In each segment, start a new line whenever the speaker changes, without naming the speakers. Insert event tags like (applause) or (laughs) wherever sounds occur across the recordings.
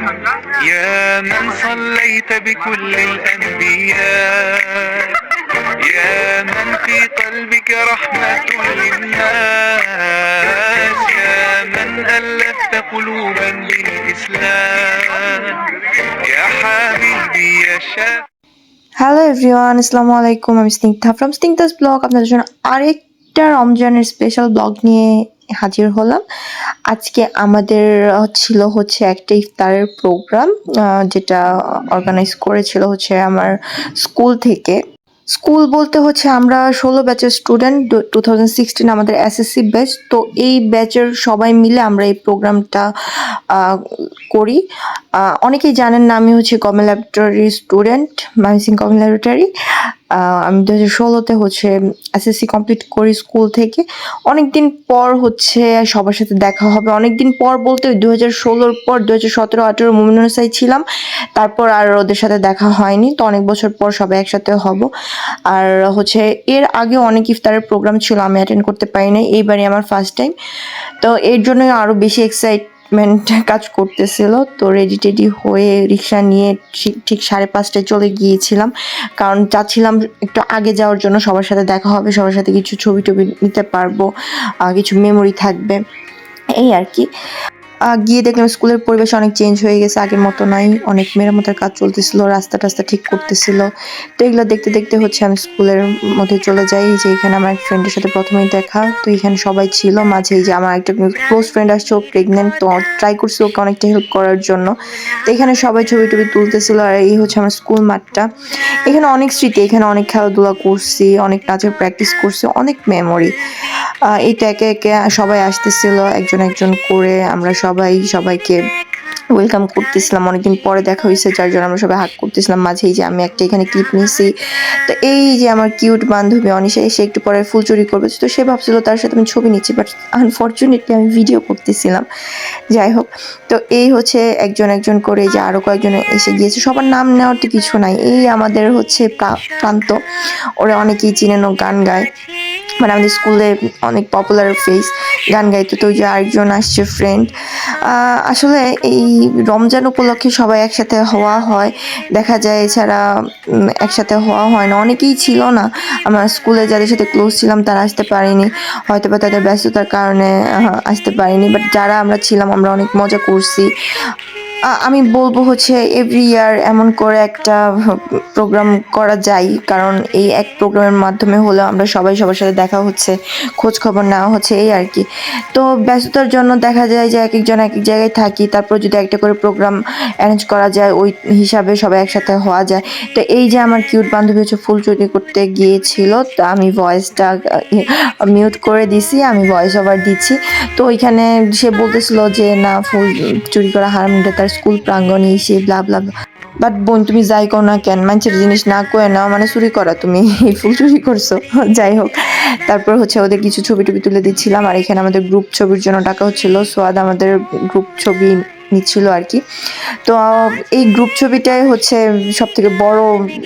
يا من صليت بكل الأنبياء يا من في قلبك رحمة للناس يا من ألفت قلوبا بالإسلام يا حبيبي يا شافي
hello everyone আসসালামু আলাইকুম আমি স্নিগ্ধা ফ্রম স্নিগ্ধাস ব্লগ আপনাদের জন্য আরেকটা রমজানের স্পেশাল ব্লগ নিয়ে হাজির হলাম। আজকে আমাদের ছিল হচ্ছে একটা ইফতারের প্রোগ্রাম যেটা অর্গানাইজ করেছিল হচ্ছে আমার স্কুল থেকে। স্কুল বলতে হচ্ছে আমরা ষোলো ব্যাচের স্টুডেন্ট টু থাউজেন্ড সিক্সটিন আমাদের এসএসসি ব্যাচ তো এই ব্যাচের সবাই মিলে আমরা এই প্রোগ্রামটা করি। অনেকেই জানেন না আমি হচ্ছে কমন ল্যাবরেটরি স্টুডেন্ট মাইসিং কমন ল্যাবরেটরি আমি দু হাজার ষোলোতে হচ্ছে এসএসসি কমপ্লিট করি স্কুল থেকে। অনেকদিন পর হচ্ছে সবার সাথে দেখা হবে। অনেকদিন পর বলতে দু হাজার ষোলোর পর দু হাজার সতেরো, আঠেরো মুমিনুসাই ছিলাম। তারপর আর ওদের সাথে দেখা হয়নি। তো অনেক বছর পর সবাই একসাথে হব। আর হচ্ছে এর আগে অনেক ইফতারের প্রোগ্রাম ছিল, আমি অ্যাটেন্ড করতে পারি নাই। এইবারই আমার ফার্স্ট টাইম তো এর জন্য আরও বেশি এক্সাইটমেন্ট কাজ করতেছিল। তো রেডি টেডি হয়ে রিক্সা নিয়ে ঠিক ঠিক সাড়ে পাঁচটায় চলে গিয়েছিলাম। কারণ চাচ্ছিলাম একটু আগে যাওয়ার জন্য সবার সাথে দেখা হবে, সবার সাথে কিছু ছবি টবি নিতে পারব কিছু মেমোরি থাকবে। এই আর কি। গিয়ে দেখলাম স্কুলের পরিবেশ অনেক চেঞ্জ হয়ে গেছে। আগের মতো নাই, অনেক মেরামতের কাজ চলতেছিল, রাস্তা টাস্তা ঠিক করতেছিল। তো এগুলো দেখতে দেখতে হচ্ছে আমি স্কুলের মধ্যে চলে যাই, যে এখানে আমার এক ফ্রেন্ডের সাথে প্রথমেই দেখা। তো এখানে সবাই ছিল, মাঝে যে আমার একটা ক্লোজ ফ্রেন্ড আসছে, ও প্রেগনেন্ট তো ট্রাই করছি ওকে অনেকটা হেল্প করার জন্য। তো এখানে সবাই ছবি টবি তুলতেছিল, আর এই হচ্ছে আমার স্কুল মাঠটা। এখানে অনেক স্মৃতি, এখানে অনেক খেলাধুলা করছি, অনেক নাচের প্র্যাকটিস করছি, অনেক মেমোরি এইটা একে একে সবাই আসতেছিল, একজন একজন করে, আমরা সবাই, সবাইকে ওয়েলকাম করতেছিলাম। অনেকদিন পরে দেখা হয়েছে যার জন্য আমরা সবাই হাক করতেছিলাম। মাঝে এই যে আমি একটা এখানে ক্লিপ নিয়েছি তো এই যে আমার কিউট বান্ধবী অনিশা এসে একটু পরে ফুল চুরি করবে। তো সে ভাবছিল তার সাথে আমি ছবি নিচ্ছি বাট আনফর্চুনেটলি আমি ভিডিও করতেছিলাম। যাই হোক, তো এই হচ্ছে একজন একজন করে যে আরও কয়েকজন এসে গিয়েছে। সবার নাম নেওয়ার তো কিছু নাই। এই আমাদের হচ্ছে প্রা- প্রান্ত। ওরা অনেকেই চিনেন গান গায়। মানে আমাদের স্কুলে অনেক পপুলার ফেস গান গাইতো তো যে আরেকজন আসছে ফ্রেন্ড আসলে এই রমজান উপলক্ষে সবাই একসাথে হওয়া হয়। দেখা যায় এছাড়া একসাথে হওয়া হয় না। অনেকেই ছিল না। আমার স্কুলে যাদের সাথে ক্লোজ ছিলাম তারা আসতে পারেনি। হয়তো বা তাদের ব্যস্ততার কারণে আসতে পারিনি। বাট যারা আমরা ছিলাম, আমরা অনেক মজা করছি। আমি বলব হচ্ছে এভরি ইয়ার এমন করে একটা প্রোগ্রাম করা যায়। কারণ এই এক প্রোগ্রামের মাধ্যমে হলেও আমরা সবাই সবার সাথে দেখা হচ্ছে, খোঁজ খবর নেওয়া হচ্ছে, এই আর কি। তো ব্যস্ততার জন্য দেখা যায় যে এক একজন এক এক জায়গায় থাকি, তারপর যদি একটা করে প্রোগ্রাম অ্যারেঞ্জ করা যায়, ওই হিসাবে সবাই একসাথে হওয়া যায়। তো এই যে আমার কিউট বান্ধবী হচ্ছে ফুল চুরি করতে গিয়েছিল, তো আমি ভয়েসটা মিউট করে দিছি, আমি ভয়েস ওভার দিচ্ছি। তো ওইখানে সে বলতেছিল যে, না, ফুল চুরি করা হারাম তার স্কুল প্রাঙ্গণে এসে ব্লা ব্লা বাট বোন, তুমি যাই কো না কেন, মানুষের জিনিস না কয়ে নাও মানে চুরি করা তুমি, এই ফুল চুরি করছ, (laughs) যাই হোক। তারপর হচ্ছে ওদের কিছু ছবি টবি তুলে দিচ্ছিলাম, আর এখানে আমাদের গ্রুপ ছবির জন্য টাকা হচ্ছিল। সোয়াদ আমাদের গ্রুপ ছবি নিচ্ছিল আর কি। তো, এই গ্রুপ ছবিটাই হচ্ছে সব থেকে বড়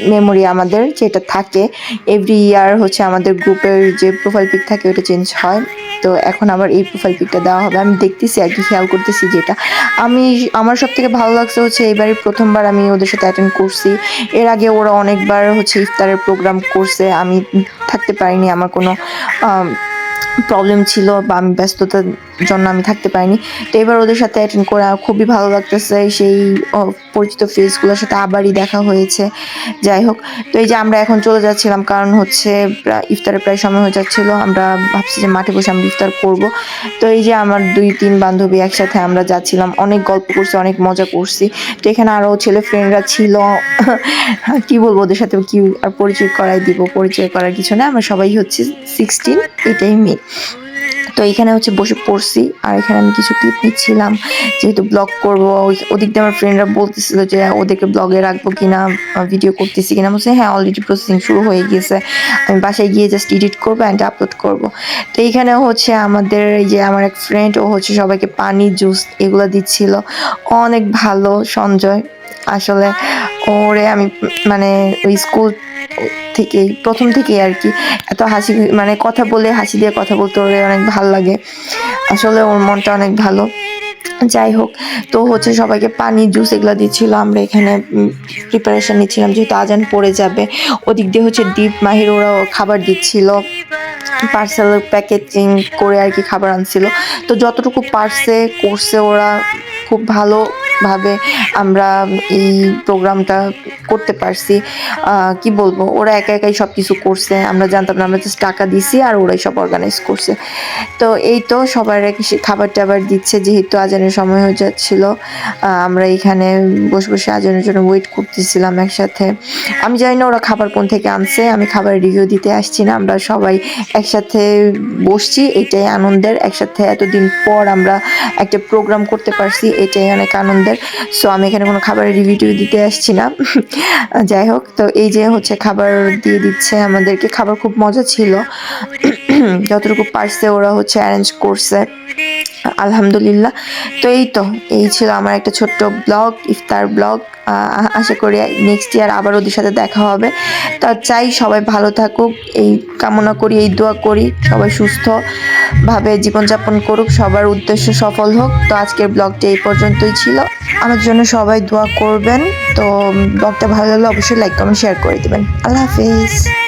মেমোরি আমাদের, যেটা থাকে। এভরি ইয়ার হচ্ছে আমাদের গ্রুপের যে প্রোফাইল পিক থাকে, ওটা চেঞ্জ হয়। তো, এখন আবার এই প্রোফাইল পিকটা দেওয়া হবে। আমি দেখতেছি আর কি, খেয়াল করতেছি যেটা। আমি, আমার সব থেকে ভালো লাগছে হচ্ছে এবারে প্রথমবার আমি ওদের সাথে অ্যাটেন্ড করছি। এর আগে ওরা অনেকবার হচ্ছে ইফতারের প্রোগ্রাম করছে। আমি থাকতে পারিনি, আমার কোনো প্রবলেম ছিল বা আমি ব্যস্ততার জন্য আমি থাকতে পারিনি। তো এবার ওদের সাথে অ্যাটেন্ড করা খুবই ভালো লাগতেছে। সেই পরিচিত ফেসগুলোর সাথে আবারই দেখা হয়েছে। যাই হোক, তো এই যে আমরা এখন চলে যাচ্ছিলাম, কারণ হচ্ছে ইফতারের প্রায় সময় হয়ে যাচ্ছিল। আমরা ভাবছি যে মাঠে বসে আমরা ইফতার করব। তো এই যে আমার দুই, তিন বান্ধবী একসাথে আমরা যাচ্ছিলাম। অনেক গল্প করছি, অনেক মজা করছি। তো এখানে আরও ছেলে ফ্রেন্ডরা ছিল। (laughs) কি বলব ওদের সাথে কি আর পরিচয় করাই দিব, পরিচয় করার কিছু না। আমরা সবাই হচ্ছে সিক্সটিন এটাই মেয়ে তো এখানে হচ্ছে বসে পড়ছি, আর এখানে আমি কিছু ক্লিপ নিচ্ছিলাম, যেহেতু ব্লগ করব ওদিক দিয়ে আমার ফ্রেন্ডরা বলতেছিল যে ওদেরকে ব্লগে রাখব কিনা ভিডিও করতেছি কিনা বলছে হ্যাঁ অলরেডি প্রসেসিং শুরু হয়ে গিয়েছে, আমি বাসায় গিয়ে জাস্ট এডিট করব অ্যান্ড আপলোড করব। তো এইখানে হচ্ছে আমাদের এই যে আমার এক ফ্রেন্ড ও হচ্ছে সবাইকে পানি জুস এগুলো দিচ্ছিল। অনেক ভালো, সঞ্জয়। আসলে ওরে আমি মানে ওই স্কুল থেকেই, প্রথম থেকেই আর কি। এত হাসি মানে কথা বলে, হাসি দিয়ে কথা বলতে ওরে অনেক ভালো লাগে। আসলে ওর মনটা অনেক ভালো। যাই হোক, তো হচ্ছে সবাইকে পানি, জুস এগুলো দিচ্ছিল। আমরা এখানে প্রিপারেশন নিচ্ছিলাম যেহেতু আজান পড়ে যাবে। ওদিক দিয়ে হচ্ছে দীপ মাহির ওরাও খাবার দিচ্ছিল। পার্সেল প্যাকেজিং করে আর কি খাবার আনছিল। তো যতটুকু পারছে, করছে ওরা। খুব ভালোভাবে আমরা এই প্রোগ্রামটা করতে পারছি। কি বলব? ওরা একা একাই সব কিছু করছে। আমরা জানতাম না, আমরা জাস্ট টাকা দিছি আর ওরাই সব অর্গানাইজ করছে। তো এই তো সবার খাবার টাবার দিচ্ছে, যেহেতু আজানের সময় হয়ে যাচ্ছিল। আমরা এখানে বসে বসে আজানের জন্য ওয়েট করতেছিলাম একসাথে। আমি জানি না ওরা খাবার কোন থেকে আনছে, আমি খাবার রিভিউ দিতে আসছি না। আমরা সবাই একসাথে বসছি, এটাই আনন্দের। একসাথে এতদিন পর আমরা একটা প্রোগ্রাম করতে পারছি, এটাই অনেক আনন্দের সো আমি এখানে কোনো খাবারের রিভিউ দিতে আসছি না। (laughs) যাই হোক, তো এই যে হচ্ছে খাবার দিয়ে দিচ্ছে আমাদেরকে। খাবার খুব মজা ছিল। (clears throat) যতটুকু পারছে ওরা হচ্ছে অ্যারেঞ্জ করছে। আলহামদুলিল্লাহ। তো এই তো, এই ছিল আমার একটা ছোট্ট ব্লগ, ইফতার ব্লগ। আশা করি নেক্সট ইয়ার আবার ওদের সাথে দেখা হবে। তো চাই সবাই ভালো থাকুক, এই কামনা করি, এই দোয়া করি, সবাই সুস্থভাবে জীবনযাপন করুক, সবার উদ্দেশ্য সফল হোক। তো আজকের ব্লগটা এই পর্যন্তই ছিল। আমার জন্য সবাই দোয়া করবেন। তো ব্লগটা ভালো লাগলে অবশ্যই লাইক কমেন্ট শেয়ার করে দেবেন। আল্লাহ হাফিজ।